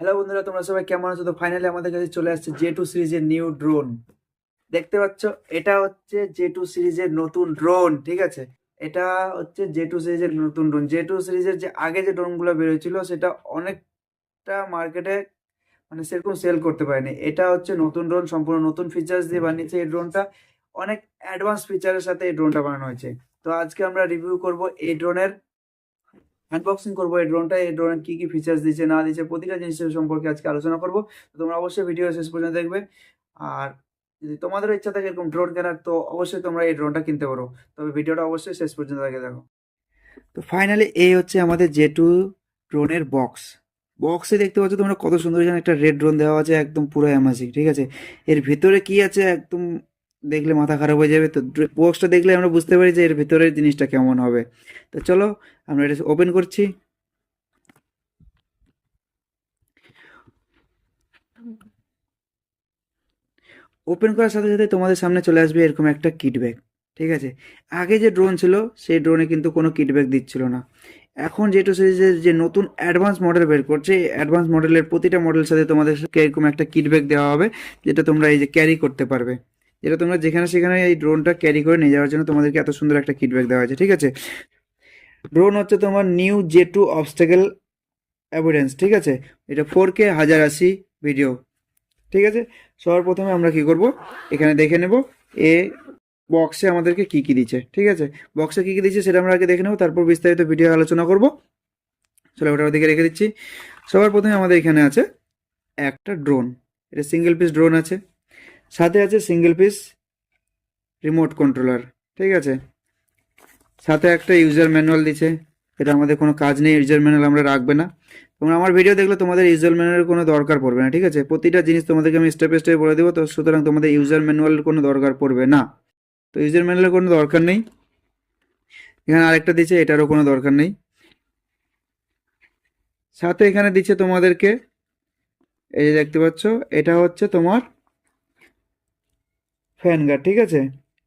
Hello বন্ধুরা, তোমরা সবাই কেমন আছো? তো ফাইনালি আমাদের কাছে চলে আসছে জে টু সিরিজের নিউ ড্রোন দেখতে পাচ্ছ? এটা হচ্ছে জে টু সিরিজের নতুন ড্রোন ঠিক আছে? এটা হচ্ছে জে টু সিরিজের নতুন ড্রোন জে টু সিরিজের যে আগে যে ড্রোনগুলো বেরোছিল সেটা অনেকটা মার্কেটে মানে সেরকম সেল করতে পারেনি। এটা হচ্ছে নতুন ড্রোন সম্পূর্ণ নতুন ফিচার্স দিয়ে বানিয়েছে এই ড্রোনটা অনেক অ্যাডভান্স ফিচারের সাথে এই ড্রোনটা বানানো হয়েছে। তো আজকে আমরা রিভিউ করব এই ড্রোনের আনবক্সিং করব, এই ড্রোনটা এই ড্রোনের কী কী ফিচার্স দিচ্ছে, না দিচ্ছে, প্রতিটা জিনিসের সম্পর্কে আজকে আলোচনা করব। তো তোমরা অবশ্যই ভিডিও শেষ পর্যন্ত দেখবে। আর যদি তোমাদের ইচ্ছা থাকে এরকম ড্রোন কেনার, তো অবশ্যই তোমরা এই ড্রোনটা কিনতে পারো। তবে ভিডিওটা অবশ্যই শেষ পর্যন্ত দেখে দেখো। তো ফাইনালি এই হচ্ছে আমাদের জে টু ড্রোনের বক্স বক্সে দেখতে পাচ্ছ তোমরা কত সুন্দর একটা রেড ড্রোন দেওয়া আছে, একদম পুরো অ্যামাজিং ঠিক আছে? এর ভিতরে কি আছে, একদম দেখলে মাথা খারাপ হয়ে যাবে, তো বক্সটা দেখলে আমরা বুঝতে পারি যে এর ভিতরের জিনিসটা কেমন হবে। তো চলো, আমরা এটা ওপেন করছি। ওপেন করার সাথে সাথে তোমাদের সামনে চলে আসবে এরকম একটা কিট ব্যাগ ঠিক আছে? আগে যে ড্রোন ছিল, সেই ড্রোনে কিন্তু কোনো কিট ব্যাগ দিচ্ছিল না। এখন যেটু সিরিজের যে নতুন অ্যাডভান্স মডেল বের করছে অ্যাডভান্স মডেলের প্রতিটা মডেলের সাথে তোমাদের এরকম একটা কিট ব্যাগ দেওয়া হবে, যেটা তোমরা এই যে ক্যারি করতে পারবে। যেটা তোমরা যেখানে সেখানে এই ড্রোনটা ক্যারি করে নিয়ে যাওয়ার জন্য তোমাদেরকে এত সুন্দর একটা কিট ব্যাগ দেওয়া হয়েছে, ঠিক আছে? ড্রোন হচ্ছে তোমার new J two obstacle avoidance ঠিক আছে? এটা ফোর কে হাজার আশি ভিডিও ঠিক আছে? সবার প্রথমে আমরা কি করব? এখানে দেখে নেব, এ বক্সে আমাদেরকে কি কি দিচ্ছে, ঠিক আছে? বক্সে কি কি দিচ্ছে সেটা আমরা আগে দেখে নেব, তারপর বিস্তারিত ভিডিও আলোচনা করব। চলো ওটা ওদিকে রেখে দিচ্ছি। সবার প্রথমে আমাদের এখানে আছে একটা ড্রোন এটা সিঙ্গেল পিস ড্রোন আছে। সাথে আছে সিঙ্গেল পিস রিমোট কন্ট্রোলার ঠিক আছে? সাথে একটা ইউজার ম্যানুয়াল দিচ্ছে এটা আমাদের কোনো কাজ নেই ইউজার ম্যানুয়াল আমরা রাখবে না। তোমরা আমার ভিডিও দেখলে তোমাদের ইউজার ম্যানুয়ালের কোনো দরকার পড়বে না, ঠিক আছে? প্রতিটা জিনিস তোমাদেরকে আমি স্টেপে স্টেপ বলে দেবো, তো সুতরাং তোমাদের ইউজার ম্যানুয়ালের কোনো দরকার পড়বে না। তো ইউজার ম্যানুয়ালের কোনো দরকার নেই। এখানে আরেকটা দিচ্ছে এটারও কোনো দরকার নেই। সাথে এখানে দিচ্ছে তোমাদেরকে, এই যে দেখতে পাচ্ছ, এটা হচ্ছে তোমার ফ্যান গার্ড ঠিক আছে?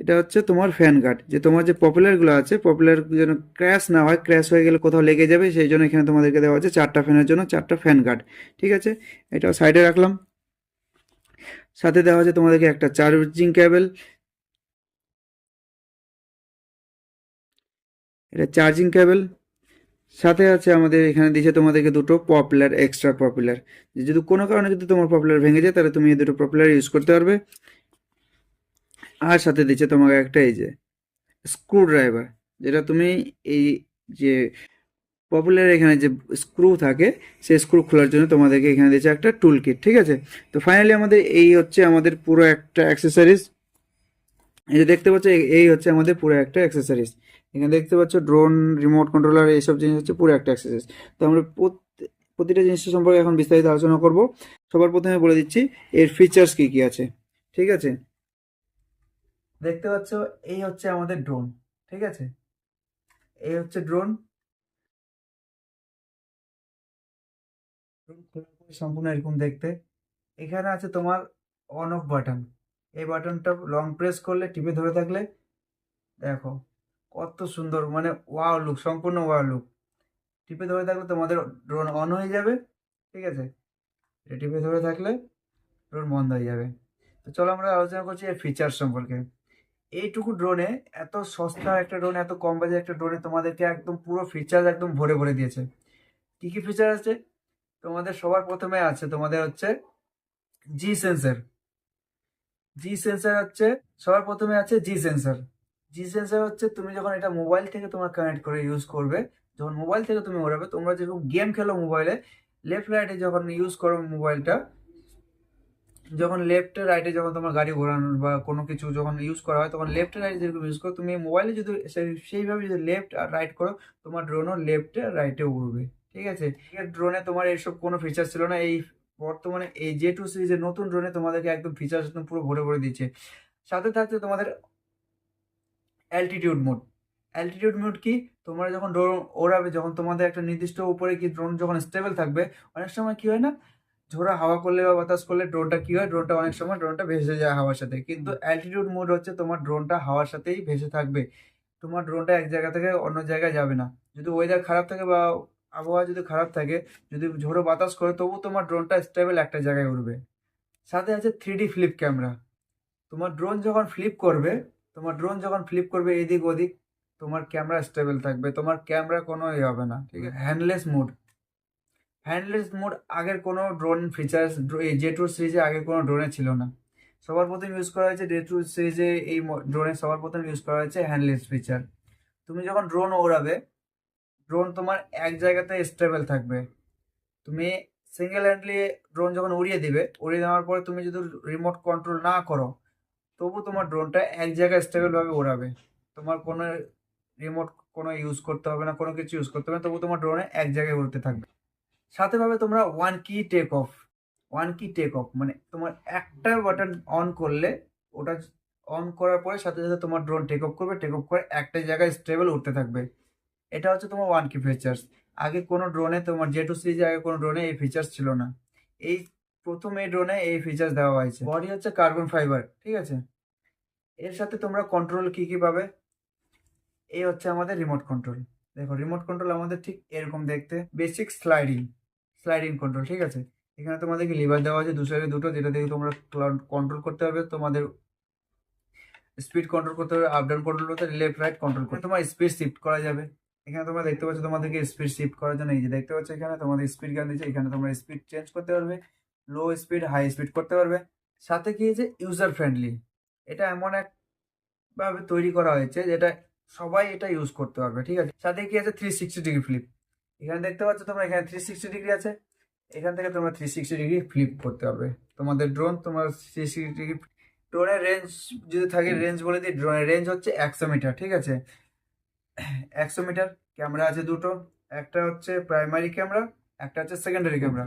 এটা হচ্ছে তোমার ফ্যান গার্ড যে তোমার যে পপুলারগুলো আছে পপুলার যেন ক্র্যাশ না হয় ক্র্যাশ হয়ে গেলে কোথাও লেগে যাবে, সেই জন্য এখানে তোমাদেরকে দেওয়া হচ্ছে চারটা ফ্যানের জন্য চারটা ফ্যান গার্ড ঠিক আছে? এটাও সাইডে রাখলাম। সাথে দেওয়া আছে তোমাদেরকে একটা চার্জিং কেবল এটা চার্জিং কেবল সাথে আছে আমাদের, এখানে দিয়েছে তোমাদেরকে দুটো পপুলার এক্সট্রা পপুলার যদি কোনো কারণে যদি তোমার পপুলার ভেঙে যায়, তাহলে তুমি এই দুটো পপুলার ইউজ করতে পারবে। আর সাথে দিচ্ছে তোমাকে একটা এই যে স্ক্রু ড্রাইভার যেটা তুমি এই যে পপুলার এখানে যে স্ক্রু থাকে, সেই স্ক্রু খোলার জন্য তোমাদেরকে এখানে দিচ্ছে একটা টুল কিট ঠিক আছে? তো ফাইনালি আমাদের এই হচ্ছে আমাদের পুরো একটা অ্যাক্সেসরিজ এই যে দেখতে পাচ্ছ, এই- হচ্ছে আমাদের পুরো একটা অ্যাক্সেসরিজ এখানে দেখতে পাচ্ছ ড্রোন রিমোট কন্ট্রোলার এইসব জিনিস হচ্ছে পুরো একটা অ্যাক্সেসরিজ তো আমরা প্রত- প্রতিটা জিনিসের সম্পর্কে এখন বিস্তারিত আলোচনা করব। সবার প্রথমে বলে দিচ্ছি, এর ফিচার্স কী কী আছে, ঠিক আছে? দেখতে পাচ্ছ, এই হচ্ছে আমাদের ড্রোন ঠিক আছে? এই হচ্ছে ড্রোন সম্পূর্ণ এরকম দেখতে। এখানে আছে তোমার অন অফ বাটন এই বাটনটা লং প্রেস করলে, টিপে ধরে থাকলে, দেখো, কত সুন্দর মানে ওয়াও লুক সম্পূর্ণ ওয়াও লুক টিপে ধরে থাকলে তোমাদের ড্রোন অন হয়ে যাবে, ঠিক আছে? এটা টিপে ধরে থাকলে ড্রোন বন্ধ হয়ে যাবে। তো চলো আমরা আলোচনা করছি এর ফিচার সম্পর্কে। এইটুকু ড্রোনে এত সস্তা একটা ড্রোন এত কম বাজে একটা ড্রোনে তোমাদেরকে একদম পুরো ফিচার একদম ভরে ভরে দিয়েছে। কি কি ফিচার আছে? তোমাদের সবার প্রথমে আছে, তোমাদের হচ্ছে জি সেন্সার জি সেন্সার হচ্ছে, সবার প্রথমে আছে জি সেন্সার জি সেন্সার হচ্ছে তুমি যখন এটা মোবাইল থেকে তোমার কানেক্ট করে ইউজ করবে, যখন মোবাইল থেকে তুমি ওড়াবে, তোমরা যেরকম গেম খেলো মোবাইলে লেফট রাইটে যখন ইউজ করো মোবাইলটা যখন লেফট রাইটে যখন তোমার গাড়ি ঘোরানোর বা কোনো কিছু যখন ইউজ করা হয়, তখন লেফট রাইট যেরকম ইউজ করো, তুমি মোবাইলে যদি সেই- সেইভাবে যদি লেফট আর রাইট করো, তোমার ড্রোনও লেফটে রাইটে উড়বে। ঠিক আছে? ড্রোনে তোমার এইসব কোনো ফিচার ছিল না। এই বর্তমানে এই জে টু সিরিজের নতুন ড্রোনে তোমাদেরকে একদম ফিচার্স একদম পুরো ভরে ভরে দিচ্ছে। সাথে থাকছে তোমাদের অ্যালটিটিউড মোড অ্যালটিটিউড মোড কি? তোমরা যখন ড্রোন ওড়াবে, যখন তোমাদের একটা নির্দিষ্ট উপরে কি ড্রোন যখন স্টেবল থাকবে, অনেক সময় কি হয় না ঝোড়া হাওয়া করলে বা বাতাস করলে ড্রোনটা কি হয়? ড্রোনটা অনেক সময় ড্রোনটা ভেসে যায় হাওয়ার সাথে। কিন্তু অ্যালটিটিউড মোড হচ্ছে তোমার ড্রোনটা হাওয়ার সাথেই ভেসে থাকবে। তোমার ড্রোনটা এক জায়গা থেকে অন্য জায়গায় যাবে না। যদি ওয়েদার খারাপ থাকে বা আবহাওয়া যদি খারাপ থাকে যদি ঝোড়ো বাতাস করে তবু তোমার ড্রোনটা স্টেবল একটা জায়গায় উঠবে সাথে আছে থ্রি ডি ফ্লিপ ক্যামেরা তোমার ড্রোন যখন ফ্লিপ করবে তোমার ড্রোন যখন ফ্লিপ করবে এদিক ওদিক তোমার ক্যামেরা স্টেবল থাকবে। তোমার ক্যামেরা কোনো ইয়ে হবে না ঠিক আছে? হ্যান্ডলেস মোড হ্যান্ডলেস মোড আগের কোনো ড্রোন ফিচার্স জে টু সিরিজে আগে কোনো ড্রোনে ছিল না। সবার প্রথম ইউজ করা হয়েছে ডে টু সিরিজে এই ড্রোনে সবার প্রথম ইউজ করা হয়েছে হ্যান্ডলেস ফিচার তুমি যখন ড্রোন ওড়াবে ড্রোন তোমার এক জায়গাতে স্টেবল থাকবে। তুমি সিঙ্গেল হ্যান্ডলি ড্রোন যখন উড়িয়ে দিবে, উড়িয়ে দেওয়ার পরে তুমি যদি রিমোট কন্ট্রোল না করো, তবু তোমার ড্রোনটা এক জায়গায় স্টেবলভাবে ওড়াবে। তোমার কোনো রিমোট কোনো ইউজ করতে হবে না, কোনো কিছু ইউজ করতে হবে না, তবু তোমার ড্রোনে এক জায়গায় উড়তে থাকবে। সাথে ভাবে তোমরা one key take off one key take off মানে তোমার একটা বাটন অন করলে ওটা অন করার পরে সাথে সাথে তোমার ড্রোন টেক অফ করবে টেক অফ করে একটা জায়গায় স্টেবল উঠতে থাকবে। এটা হচ্ছে তোমার ওয়ান কি ফিচার্স আগে কোনো ড্রোনে তোমার জে টু সিরিজে আগে কোনো ড্রোনে এই ফিচার্স ছিল না। এই প্রথম এই ড্রোনে এই ফিচার্স দেওয়া হয়েছে। বডি হচ্ছে কার্বন ফাইবার ঠিক আছে? এর সাথে তোমরা কন্ট্রোল কি কি পাবে? এই হচ্ছে আমাদের রিমোট কন্ট্রোল দেখো রিমোট কন্ট্রোল আমাদের ঠিক এরকম দেখতে। বেসিক স্লাইডিং স্লাইডিং কন্ট্রোল ঠিক আছে? এখানে তোমাদেরকে লিভার দেওয়া আছে দু সাইডে দুটো, যেটা দিয়ে তোমরা কন্ট্রোল করতে পারবে, তোমাদের স্পিড কন্ট্রোল করতে হবে আপ ডাউন কন্ট্রোল করতে হবে লেফট রাইট কন্ট্রোল করতে তোমার স্পিড শিফট করা যাবে। এখানে তোমরা দেখতে পাচ্ছ তোমাদেরকে স্পিড শিফট করার জন্য, এই যে দেখতে পাচ্ছ এখানে তোমাদের স্পিড গান দিচ্ছে এখানে তোমরা স্পিড চেঞ্জ করতে পারবে লো স্পিড হাই স্পিড করতে পারবে। সাথে কি হয়েছে? ইউজার ফ্রেন্ডলি এটা এমন এক ভাবে তৈরি করা হয়েছে, যেটা সবাই এটা ইউজ করতে পারবে, ঠিক আছে? সাথে কি আছে? থ্রি সিক্সটি ডিগ্রি ফ্লিপ এখানে দেখতে পাচ্ছ তোমরা, এখানে থ্রি সিক্সটি ডিগ্রি আছে। এখান থেকে তোমরা থ্রি সিক্সটি ডিগ্রি ফ্লিপ করতে পারবে। তোমাদের ড্রোন তোমার থ্রি সিক্সটি ডিগ্রি ড্রোনের রেঞ্জ যদি থাকে রেঞ্জ বলে দিই ড্রোনের রেঞ্জ হচ্ছে একশো মিটার ঠিক আছে? একশো মিটার ক্যামেরা আছে দুটো। একটা হচ্ছে প্রাইমারি ক্যামেরা একটা হচ্ছে সেকেন্ডারি ক্যামেরা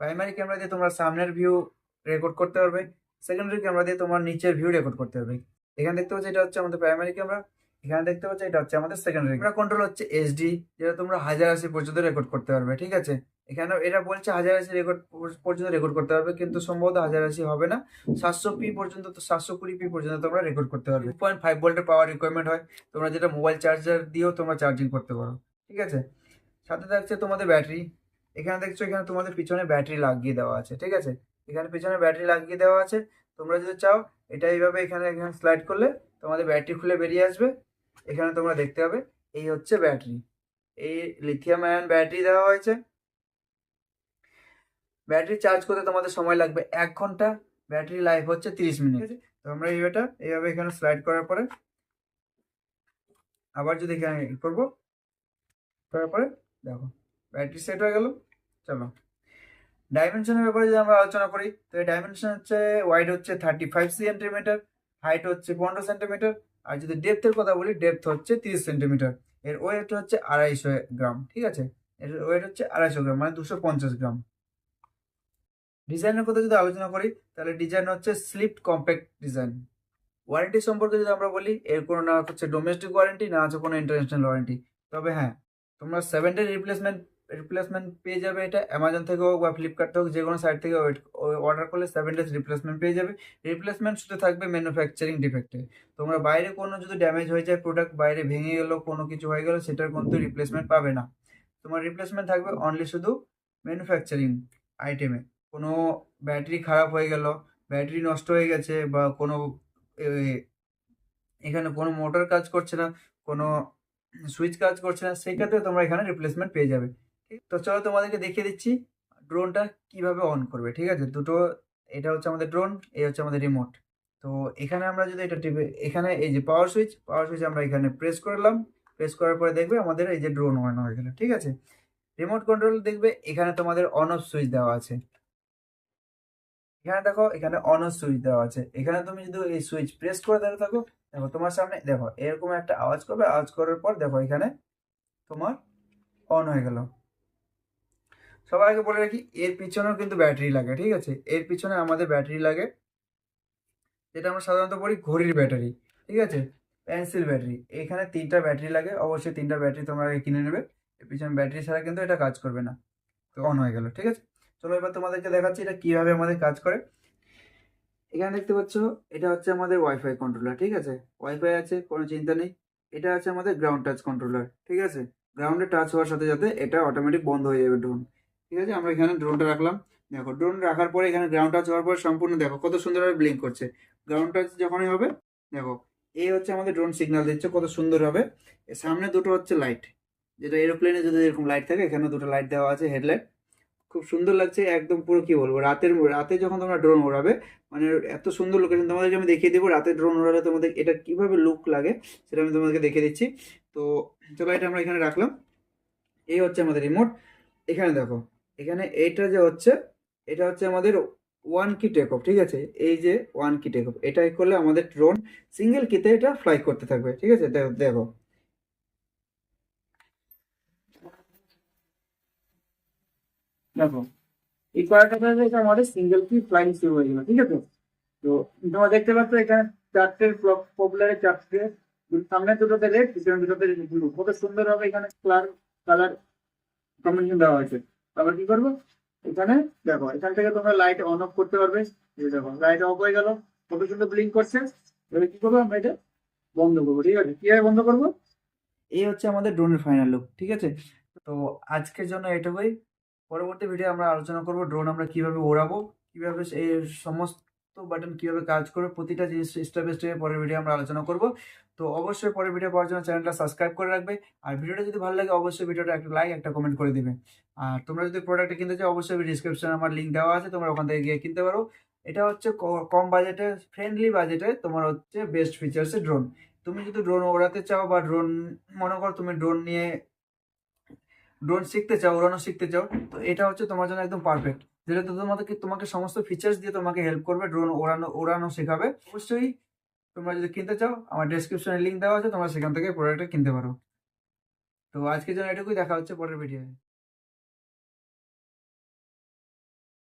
প্রাইমারি ক্যামেরা দিয়ে তোমরা সামনের ভিউ রেকর্ড করতে পারবে। সেকেন্ডারি ক্যামেরা দিয়ে তোমার নিচের ভিউ রেকর্ড করতে পারবে। এখানে দেখতে পাচ্ছ, এটা হচ্ছে আমাদের প্রাইমারি ক্যামেরা এখানে দেখতে পাচ্ছ এটা হচ্ছে আমাদের সেকেন্ডারি ক্যামেরা কন্ট্রোল হচ্ছে এইচডি যেটা তোমরা হাজার আশি পর্যন্ত রেকর্ড করতে পারবে, ঠিক আছে? এখানে এটা বলছে হাজার আশি রেকর্ড পর্যন্ত রেকর্ড করতে পারবে, কিন্তু সম্ভবত হাজার আশি হবে না। সাতশো পি পর্যন্ত সাতশো কুড়ি পি পর্যন্ত তোমরা রেকর্ড করতে পারবে। পয়েন্ট ফাইভ ভোল্টের পাওয়ার রিকোয়ারমেন্ট হয়। তোমরা যেটা মোবাইল চার্জার দিয়েও তোমরা চার্জিং করতে পারো, ঠিক আছে? সাথে থাকছে তোমাদের ব্যাটারি এখানে দেখছ, এখানে তোমাদের পিছনে ব্যাটারি লাগিয়ে দেওয়া আছে, ঠিক আছে? এখানে পিছনে ব্যাটারি লাগিয়ে দেওয়া আছে। তোমরা যদি চাও, এটা এইভাবে এখানে এখানে স্লাইড করলে তোমাদের ব্যাটারি খুলে বেরিয়ে আসবে। এখানে তোমরা দেখতে পাবে এই হচ্ছে ব্যাটারি। এই লিথিয়াম আয়ন ব্যাটারি দেওয়া হয়েছে। ব্যাটারি চার্জ করতে তোমাদের সময় লাগবে এক ঘণ্টা ব্যাটারি লাইফ হচ্ছে তিরিশ মিনিট তো আমরা এইটা এইভাবে এখানে স্লাইড করার পরে আবার যদি এখানে করব করার পরে দেখো ব্যাটারি সেট হয়ে গেল চলো। ডাইমেনশনের ব্যাপারে যদি আমরা আলোচনা করি তো এই ডাইমেনশন হচ্ছে ওয়াইড হচ্ছে থার্টি ফাইভ সেন্টিমিটার হাইট হচ্ছে পনেরো সেন্টিমিটার আর যদি ডেপথের কথা বলি ডেপথ হচ্ছে তিরিশ সেন্টিমিটার এর ওয়েট হচ্ছে আড়াইশো গ্রাম, ঠিক আছে? এর ওয়েট হচ্ছে আড়াইশো গ্রাম মানে দুশো পঞ্চাশ গ্রাম। ডিজাইনের কথা যদি আলোচনা করি, তাহলে ডিজাইন হচ্ছে স্লিপ কম্প্যাক্ট ডিজাইন ওয়ারেন্টি সম্পর্কে যদি আমরা বলি, এর কোনো না হচ্ছে ডোমেস্টিক ওয়ারেন্টি না আছে কোনো ইন্টারন্যাশনাল ওয়ারেন্টি তবে হ্যাঁ তোমরা সেভেন ডে রিপ্লেসমেন্ট রিপ্লেসমেন্ট পেয়ে যাবে এটা অ্যামাজন থেকে হোক বা ফ্লিপকার্ট থেকে হোক, যে কোনো সাইট থেকে অর্ডার করলে সেভেন ডেজ রিপ্লেসমেন্ট পেয়ে যাবে। রিপ্লেসমেন্ট শুধু থাকবে ম্যানুফ্যাকচারিং ডিফেক্টে তোমরা বাইরে কোনো যদি ড্যামেজ হয়ে যায় প্রোডাক্ট বাইরে ভেঙে গেলো, কোনো কিছু হয়ে গেলো, সেটার কিন্তু রিপ্লেসমেন্ট পাবে না। তোমার রিপ্লেসমেন্ট থাকবে অনলি শুধু ম্যানুফ্যাকচারিং আইটেমে কোনো ব্যাটারি খারাপ হয়ে গেল ব্যাটারি নষ্ট হয়ে গেছে বা কোনো এখানে কোনো মোটর কাজ করছে না, কোনো সুইচ কাজ করছে না সেই ক্ষেত্রে তোমরা এখানে রিপ্লেসমেন্ট পেয়ে যাবে। ঠিক তো চলো তোমাদেরকে দেখিয়ে দিচ্ছি ড্রোনটা কীভাবে অন করবে, ঠিক আছে? দুটো, এটা হচ্ছে আমাদের ড্রোন, এই হচ্ছে আমাদের রিমোট তো এখানে আমরা যদি এটা টিপে, এখানে এই যে পাওয়ার সুইচ পাওয়ার সুইচ আমরা এখানে প্রেস করলাম প্রেস করার পরে দেখবে আমাদের এই যে ড্রোন অন হয়ে গেল, ঠিক আছে? রিমোট কন্ট্রোল দেখবে, এখানে তোমাদের অন অফ সুইচ দেওয়া আছে। এখানে দেখো, এখানে অন অফ সুইচ দেওয়া আছে। এখানে তুমি যদি এই সুইচ প্রেস করে ধরে থাকো, দেখো তোমার সামনে, দেখো, এরকম একটা আওয়াজ করবে, আওয়াজ করার পর দেখো এখানে তোমার অন হয়ে গেল। আগে বলে রাখি, এর পিছনেও কিন্তু ব্যাটারি লাগে, ঠিক আছে? এর পিছনে আমাদের ব্যাটারি লাগে। যেটা আমরা সাধারণত বলি ঘড়ির ব্যাটারি, ঠিক আছে? Pencil battery. এখানে তিনটা ব্যাটারি লাগে, অবশ্যই তিনটা ব্যাটারি তোমরা আগে কিনে নেবে। এর পিছনে ব্যাটারি ছাড়া কিন্তু এটা কাজ করবে না। তো অন হয়ে গেল, ঠিক আছে? চলো এবার তোমাদেরকে দেখাচ্ছি এটা কীভাবে আমাদের কাজ করে। এখানে দেখতে পাচ্ছ, এটা হচ্ছে আমাদের ওয়াইফাই কন্ট্রোলার ঠিক আছে? ওয়াইফাই আছে, কোনো চিন্তা নেই। এটা আছে আমাদের গ্রাউন্ড টাচ কন্ট্রোলার ঠিক আছে? গ্রাউন্ডে টাচ হওয়ার সাথে সাথে এটা অটোমেটিক বন্ধ হয়ে যাবে ড্রোন ঠিক আছে? আমরা এখানে ড্রোনটা রাখলাম। দেখো ড্রোন রাখার পরে এখানে গ্রাউন্ড টাচ হওয়ার পরে সম্পূর্ণ দেখো, কত সুন্দরভাবে ব্লিঙ্ক করছে। গ্রাউন্ড টাচ যখনই হবে, দেখো এই হচ্ছে আমাদের ড্রোন সিগন্যাল দিচ্ছে কত সুন্দর হবে। সামনে দুটো হচ্ছে লাইট যেটা এরোপ্লেনে যদি এরকম লাইট থাকে এখানে দুটো লাইট দেওয়া আছে হেডলাইট খুব সুন্দর লাগছে, একদম পুরো কি বলব, রাতের, রাতে যখন তোমরা ড্রোন ওড়াবে মানে এত সুন্দর লোকেশন তোমাদেরকে আমি দেখিয়ে দেবো, রাতে ড্রোন ওড়ালে তোমাদের এটা কীভাবে লুক লাগে, সেটা আমি তোমাদেরকে দেখিয়ে দিচ্ছি। তো, চলো এটা আমরা এখানে রাখলাম। এই হচ্ছে আমাদের রিমোট এখানে দেখো এখানে এইটা যে হচ্ছে, এটা হচ্ছে আমাদের ওয়ান কি টেক অফ ঠিক আছে? এই যে ওয়ান কি টেক অফ এটাই করলে আমাদের ড্রোন সিঙ্গেল কিতে এটা ফ্লাই করতে থাকবে, ঠিক আছে? দেখো। দেখো, এই কয়েকটা এটা আমাদের সিঙ্গেল কি ফ্লাইং শুরু হয়ে গেল, ঠিক আছে? তোমরা দেখতে পাচ্ছ এখানে চারটে পপুলারের চারটে, সামনে দুটোতে রেড পিছনে দুটোতে ব্লু কত সুন্দর হবে এখানে কালার কালার কম্বিনেশন দেওয়া হয়েছে। তারপর কি করব? এখানে দেখো, এখান থেকে তোমরা লাইট অন অফ করতে পারবে। দেখো লাইট অফ হয়ে গেল। কত সুন্দর ব্লিঙ্ক করছে। এবার কি করব আমরা এটা বন্ধ করব, ঠিক আছে? কীভাবে বন্ধ করব? এই হচ্ছে আমাদের ড্রোনের ফাইনাল লুক ঠিক আছে? তো আজকের জন্য এটুকুই। পরবর্তী ভিডিও আমরা আলোচনা করব ড্রোন আমরা কীভাবে ওড়াবো, কীভাবে এই সমস্ত বাটন কীভাবে কাজ করবে, প্রতিটা জিনিস স্টেপ স্টেপে পরের ভিডিও আমরা আলোচনা করব। তো অবশ্যই পরের ভিডিও পাওয়ার জন্য চ্যানেলটা সাবস্ক্রাইব করে রাখবে। আর ভিডিওটা যদি ভালো লাগে, অবশ্যই ভিডিওটা একটা লাইক একটা কমেন্ট করে দিবে। আর তোমরা যদি প্রোডাক্টটা কিনতে চাও, অবশ্যই ডিসক্রিপশনে আমার লিঙ্ক দেওয়া আছে, তোমরা ওখান থেকে গিয়ে কিনতে পারো। এটা হচ্ছে কম বাজেটে ফ্রেন্ডলি বাজেটে তোমার হচ্ছে বেস্ট ফিচার্সের ড্রোন তুমি যদি ড্রোন ওড়াতে চাও বা ড্রোন মনে করো তুমি ড্রোন নিয়ে ড্রোন শিখতে চাও, ওড়ানো শিখতে চাও, তো এটা হচ্ছে তোমার জন্য একদম পারফেক্ট যেটা তোমাদেরকে তোমাকে সমস্ত ফিচার্স দিয়ে তোমাকে হেল্প করবে ড্রোন ওড়ানো ওড়ানো শেখাবে। অবশ্যই তোমরা যদি কিনতে চাও, আমার ডেসক্রিপশনে লিঙ্ক দেওয়া আছে, তোমরা সেখান থেকে প্রোডাক্টটা কিনতে পারো। তো আজকের জন্য এটুকুই, দেখা হচ্ছে পরের ভিডিওয়ে